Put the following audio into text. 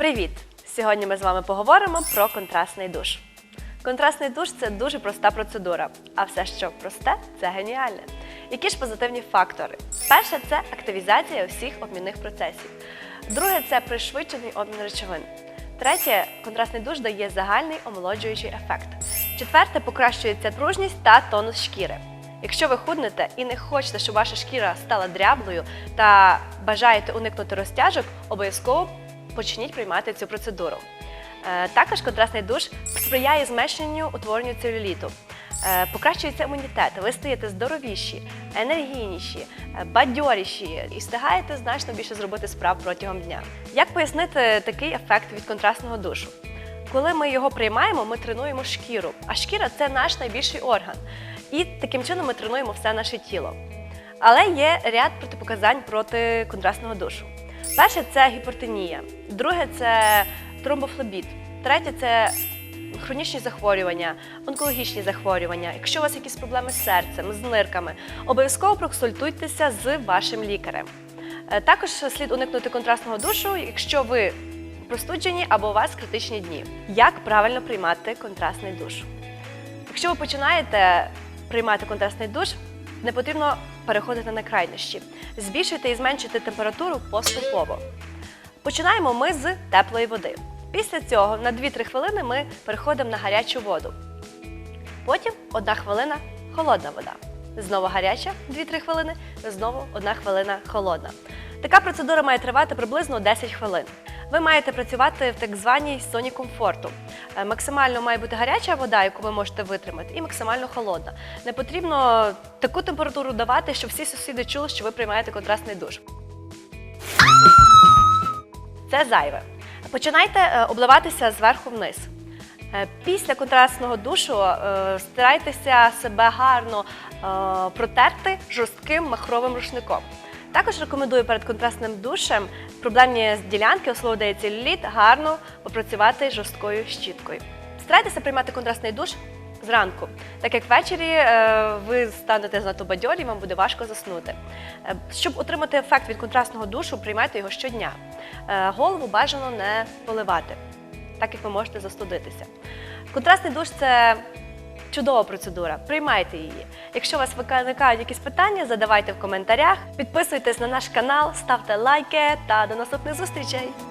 Привіт! Сьогодні ми з вами поговоримо про контрастний душ. Контрастний душ це дуже проста процедура, а все, що просте, це геніальне. Які ж позитивні фактори? Перше це активізація всіх обмінних процесів. Друге це пришвидшений обмін речовин. Третє контрастний душ дає загальний омолоджуючий ефект. Четверте покращується пружність та тонус шкіри. Якщо ви худнете і не хочете, щоб ваша шкіра стала дряблою та бажаєте уникнути розтяжок, обов'язково почніть приймати цю процедуру. Е, Також контрастний душ сприяє зменшенню утворенню целюліту. Е, Покращується імунітет, ви стаєте здоровіші, енергійніші, е, бадьоріші і встигаєте значно більше зробити справ протягом дня. Як пояснити такий ефект від контрастного душу? Коли ми його приймаємо, ми тренуємо шкіру, а шкіра це наш найбільший орган. І таким чином ми тренуємо все наше тіло. Але є ряд протипоказань проти контрастного душу. Перше це гіпертонія, друге це тромбофлебіт, третє це хронічні захворювання, онкологічні захворювання. Якщо у вас якісь проблеми з серцем, з нирками, обов'язково проконсультуйтеся з вашим лікарем. Е, Також слід уникнути контрастного душу, якщо ви простуджені або у вас критичні дні. Як правильно приймати контрастний душ? Якщо ви починаєте приймати контрастний душ, не потрібно переходити на крайнощі. Збільшити і зменшити температуру поступово. Починаємо ми з теплої води. Після цього на 2-3 хвилини ми переходимо на гарячу воду. Потім одна хвилина холодна вода. Знову гаряча 2-3 хвилини, знову одна хвилина холодна. Така процедура має тривати приблизно 10 хвилин. Ви маєте працювати в так званій зоні комфорту. Е, Максимально має бути гаряча вода, яку ви можете витримати, і максимально холодна. Не потрібно таку температуру давати, щоб всі сусіди чули, що ви приймаєте контрастний душ. Це зайве. Починайте е, обливатися зверху вниз. Е, Після контрастного душу старайтеся себе гарно протерти жорстким махровим рушником. Також рекомендую перед контрастним душем проблемні ділянки, є целюліт, гарно попрацювати жорсткою щіткою. Старайтеся приймати контрастний душ зранку, так як ввечері е, ви станете занадто бадьорі, вам буде важко заснути. Е, Щоб отримати ефект від контрастного душу, приймайте його щодня. Е, Голову бажано не поливати, так як ви можете застудитися. Контрастний душ це чудова процедура. Приймайте її. Якщо у вас виникають якісь питання, задавайте в коментарях. Підписуйтесь на наш канал, ставте лайки та до наступних зустрічей!